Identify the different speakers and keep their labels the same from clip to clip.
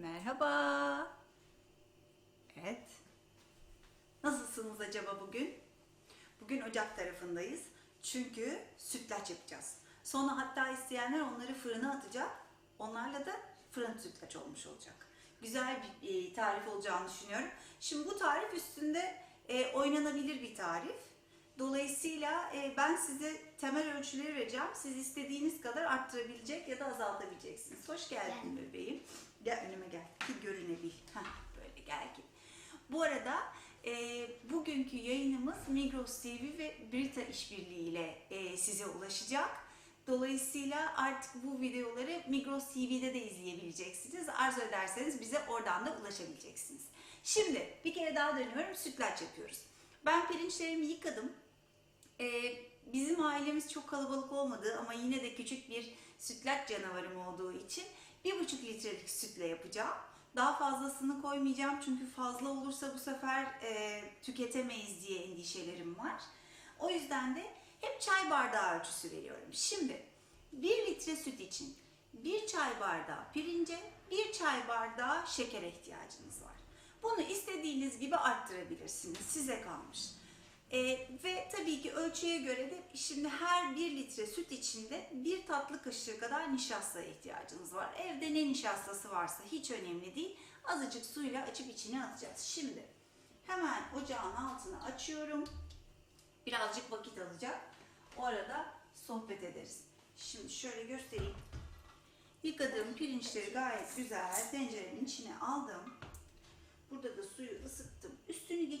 Speaker 1: Merhaba. Evet. Nasılsınız acaba bugün? Bugün Ocak tarafındayız. Çünkü sütlaç yapacağız. Sonra hatta isteyenler onları fırına atacak. Onlarla da fırın sütlaç olmuş olacak. Güzel bir e, tarif olacağını düşünüyorum. Şimdi bu tarif üstünde e, oynanabilir bir tarif. Dolayısıyla e, ben size temel ölçüleri vereceğim. Siz istediğiniz kadar arttırabilecek ya da azaltabileceksiniz. Hoş geldin bebeğim. Gel önüme gel ki görünebil. Heh, böyle gel ki. Bu arada e, bugünkü yayınımız Migros TV ve Brita işbirliği ile e, size ulaşacak. Dolayısıyla artık bu videoları Migros TV'de de izleyebileceksiniz. Arzu ederseniz bize oradan da ulaşabileceksiniz. Şimdi bir kere daha dönüyorum. Sütlaç yapıyoruz. Ben pirinçlerimi yıkadım. Ee, bizim ailemiz çok kalabalık olmadı ama yine de küçük bir sütlaç canavarım olduğu için bir buçuk litrelik sütle yapacağım. Daha fazlasını koymayacağım çünkü fazla olursa bu sefer e, tüketemeyiz diye endişelerim var. O yüzden de hep çay bardağı ölçüsü veriyorum. Şimdi bir litre süt için bir çay bardağı pirince bir çay bardağı şekere ihtiyacınız var. Bunu istediğiniz gibi arttırabilirsiniz. Size kalmış. Ee, ve tabii ki ölçüye göre de şimdi her bir litre süt içinde bir tatlı kaşığı kadar nişastaya ihtiyacınız var. Evde ne nişastası varsa hiç önemli değil. Azıcık suyla açıp içine atacağız. Şimdi hemen ocağın altını açıyorum. Birazcık vakit alacak. O arada sohbet ederiz. Şimdi şöyle göstereyim. Yıkadığım pirinçleri gayet güzel tencerenin içine aldım. Burada da suyu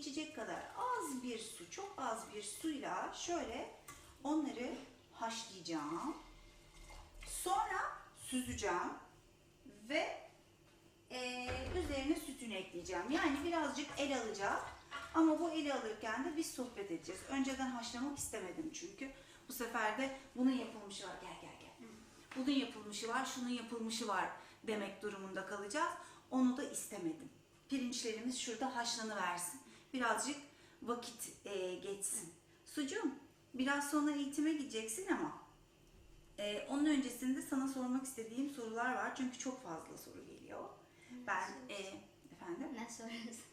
Speaker 1: geçecek kadar az bir su, çok az bir suyla şöyle onları haşlayacağım. Sonra süzeceğim ve eee, üzerine sütünü ekleyeceğim. Yani birazcık el alacak. Ama bu eli alırken de biz sohbet edeceğiz. Önceden haşlamak istemedim çünkü. Bu sefer de bunun yapılmışı var. Gel gel gel. Bunun yapılmışı var, şunun yapılmışı var demek durumunda kalacağız. Onu da istemedim. Pirinçlerimiz şurada haşlanıversin. Birazcık vakit eee, geçsin. Sucuğum, biraz sonra eğitime gideceksin ama ee, onun öncesinde sana sormak istediğim sorular var çünkü çok fazla soru geliyor. Ben e, efendim.
Speaker 2: Ne soruyorsun?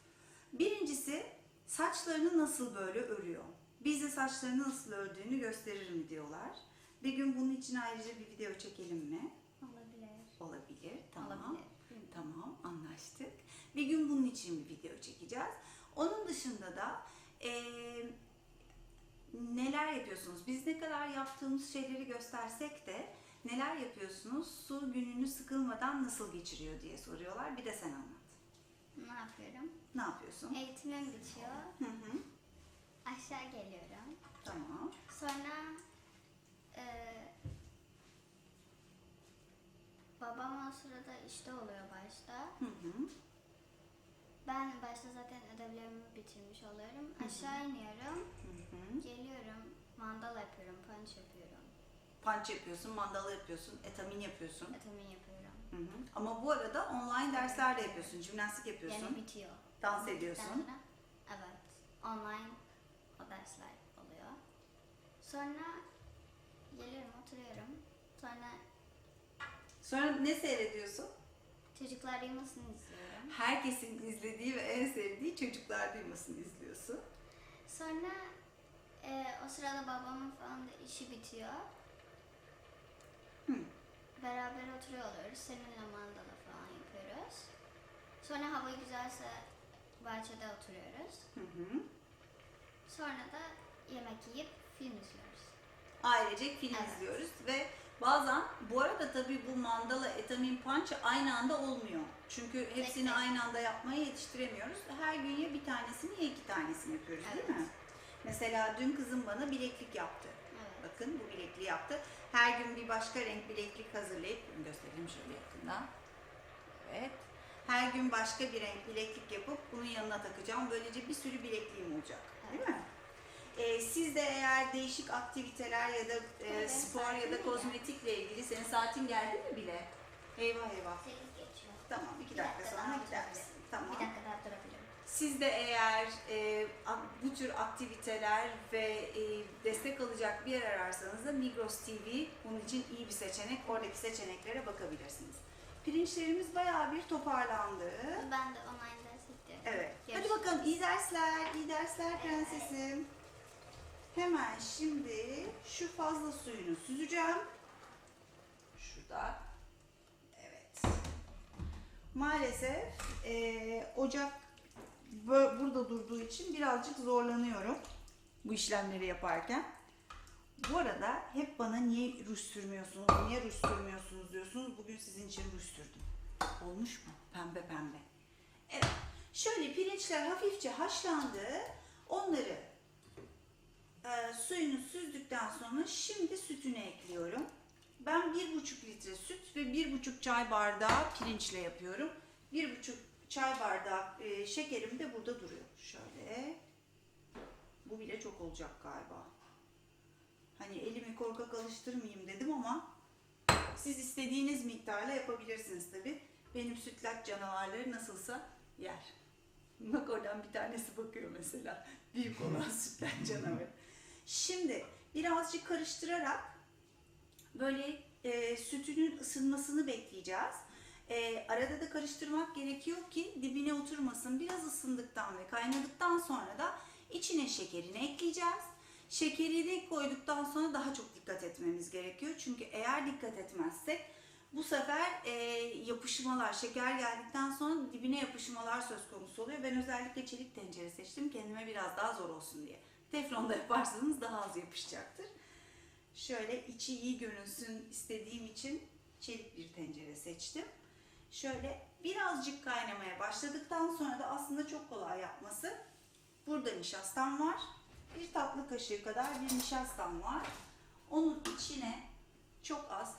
Speaker 1: Birincisi saçlarını nasıl böyle örüyor? Bize saçlarını nasıl ördüğünü gösterir mi diyorlar. Bir gün bunun için ayrıca bir video çekelim mi?
Speaker 2: Olabilir.
Speaker 1: Olabilir. Tamam.
Speaker 2: Olabilir.
Speaker 1: Tamam anlaştık. Bir gün bunun için bir video çekeceğiz. Onun dışında da eee, neler yapıyorsunuz? Biz ne kadar yaptığımız şeyleri göstersek de neler yapıyorsunuz? Su gününü sıkılmadan nasıl geçiriyor diye soruyorlar. Bir de sen anlat.
Speaker 2: Ne yapıyorum?
Speaker 1: Ne yapıyorsun?
Speaker 2: Eğitimim bitiyor.
Speaker 1: Hı hı.
Speaker 2: Aşağı geliyorum.
Speaker 1: Tamam.
Speaker 2: Sonra eee babam o sırada işte oluyor başta.
Speaker 1: Hı hı.
Speaker 2: Ben başta zaten ödevlerimi bitirmiş oluyorum. Aşağı iniyorum. Geliyorum. Mandal yapıyorum. Punch yapıyorum.
Speaker 1: Punch yapıyorsun, mandala yapıyorsun, etamin yapıyorsun.
Speaker 2: Etamin yapıyorum.
Speaker 1: Hı hı. Ama bu arada online dersler de yapıyorsun, jimnastik yapıyorsun,
Speaker 2: Yani bitiyor.
Speaker 1: dans ediyorsun.
Speaker 2: Sonra, evet. Online o dersler oluyor. Sonra geliyorum oturuyorum. Sonra
Speaker 1: Sonra ne seyrediyorsun?
Speaker 2: Çocuklar duymasını izliyorum.
Speaker 1: Herkesin izlediği ve en sevdiği Çocuklar Duymasını izliyorsun.
Speaker 2: Sonra e, o sırada babamın falan da işi bitiyor.
Speaker 1: Hı.
Speaker 2: Beraber oturuyor oluyoruz. Seninle mandala falan yapıyoruz. Sonra hava güzelse bahçede oturuyoruz.
Speaker 1: Hı hı.
Speaker 2: Sonra da yemek yiyip film izliyoruz.
Speaker 1: Ailecek film
Speaker 2: Evet.
Speaker 1: izliyoruz ve bazen bu arada tabii bu mandala, etamin, punch aynı anda olmuyor. Çünkü hepsini
Speaker 2: tek.
Speaker 1: aynı anda yapmaya yetiştiremiyoruz. Her gün ya bir tanesini ya iki tanesini yapıyoruz değil
Speaker 2: Evet.
Speaker 1: mi? Mesela dün kızım bana bileklik yaptı.
Speaker 2: Evet.
Speaker 1: Bakın bu bilekliği yaptı. Her gün bir başka renk bileklik hazırlayıp göstereyim şöyle yakından. Evet. Her gün başka bir renk bileklik yapıp bunun yanına takacağım. Böylece bir sürü bilekliğim olacak. Değil mi? Ee, siz de eğer değişik aktiviteler ya da e,
Speaker 2: Evet,
Speaker 1: spor ya da kozmetikle ilgili senin saatin geldi mi bile? Eyvah eyvah. Tamam iki dakika
Speaker 2: dakika
Speaker 1: sonra gidersin. Tamam.
Speaker 2: Bir dakika daha durabilirim.
Speaker 1: Siz de eğer e, bu tür aktiviteler ve e, destek alacak bir yer ararsanız da Migros TV bunun için iyi bir seçenek. Oradaki seçeneklere bakabilirsiniz. pirinçlerimiz bayağı bir toparlandı.
Speaker 2: Ben de online ders ediyorum.
Speaker 1: Evet. Hadi
Speaker 2: Görüşürüz.
Speaker 1: bakalım iyi dersler, iyi dersler prensesim. Hemen şimdi şu fazla suyunu süzeceğim. Şurada. Evet. Maalesef eee, ocak burada durduğu için birazcık zorlanıyorum bu işlemleri yaparken. Bu arada hep bana niye ruj sürmüyorsunuz, niye ruj sürmüyorsunuz diyorsunuz. Bugün sizin için ruj sürdüm. Olmuş mu? Pembe pembe. Evet. Şöyle pirinçler hafifçe haşlandı. Onları e, suyunu süzdükten sonra şimdi sütünü ekliyorum. Ben bir buçuk litre süt ve bir buçuk çay bardağı pirinçle yapıyorum. Bir buçuk çay bardağı e, şekerim de burada duruyor. Şöyle. Bu bile çok olacak galiba. Hani elimi korkak alıştırmayayım dedim ama siz istediğiniz miktarla yapabilirsiniz tabi. Benim sütlaç canavarları nasılsa yer. Bak oradan bir tanesi bakıyor mesela. Büyük olan sütlaç canavarı. Şimdi birazcık karıştırarak böyle e, sütünün ısınmasını bekleyeceğiz. E, arada da karıştırmak gerekiyor ki dibine oturmasın. Biraz ısındıktan ve kaynadıktan sonra da içine şekerini ekleyeceğiz. Şekerini koyduktan sonra daha çok dikkat etmemiz gerekiyor. Çünkü eğer dikkat etmezsek bu sefer e, yapışmalar, şeker geldikten sonra dibine yapışmalar söz konusu oluyor. Ben özellikle çelik tencere seçtim kendime biraz daha zor olsun diye. Teflonda yaparsanız daha az yapışacaktır. Şöyle içi iyi görünsün istediğim için çelik bir tencere seçtim. Şöyle birazcık kaynamaya başladıktan sonra da aslında çok kolay yapması. Burada nişastam var. Bir tatlı kaşığı kadar bir nişastam var. Onun içine çok az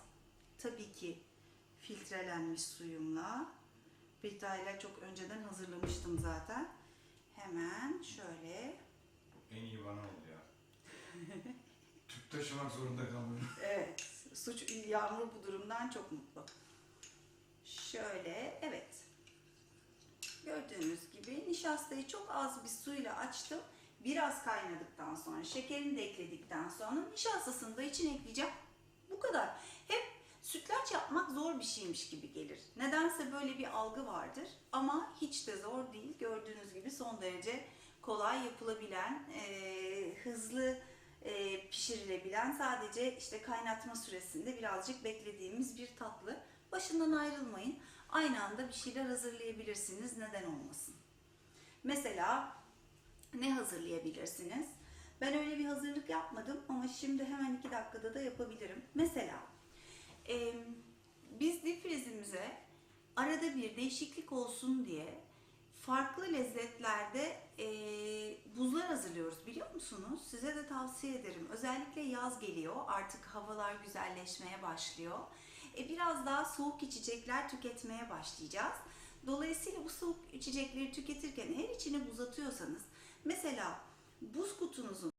Speaker 1: tabii ki filtrelenmiş suyumla Brita'yla çok önceden hazırlamıştım zaten. Hemen şöyle
Speaker 3: En iyi bana oldu ya. Tüp taşımak zorunda kalmıyorum.
Speaker 1: Evet, suç Yağmur bu durumdan çok mutlu. Şöyle, evet. Gördüğünüz gibi nişastayı çok az bir suyla açtım. Biraz kaynadıktan sonra, şekerini de ekledikten sonra nişastasını da içine ekleyeceğim. Bu kadar. Hep sütlaç yapmak zor bir şeymiş gibi gelir. Nedense böyle bir algı vardır. Ama hiç de zor değil. Gördüğünüz gibi son derece kolay yapılabilen, eee, hızlı e, pişirilebilen sadece işte kaynatma süresinde birazcık beklediğimiz bir tatlı. Başından ayrılmayın. Aynı anda bir şeyler hazırlayabilirsiniz. Neden olmasın? Mesela ne hazırlayabilirsiniz? Ben öyle bir hazırlık yapmadım ama şimdi hemen iki dakikada da yapabilirim. Mesela e, biz difrizimize arada bir değişiklik olsun diye farklı lezzetlerde e, buzlar hazırlıyoruz biliyor musunuz? Size de tavsiye ederim. Özellikle yaz geliyor. Artık havalar güzelleşmeye başlıyor. E, biraz daha soğuk içecekler tüketmeye başlayacağız. Dolayısıyla bu soğuk içecekleri tüketirken eğer içine buz atıyorsanız mesela buz kutunuzun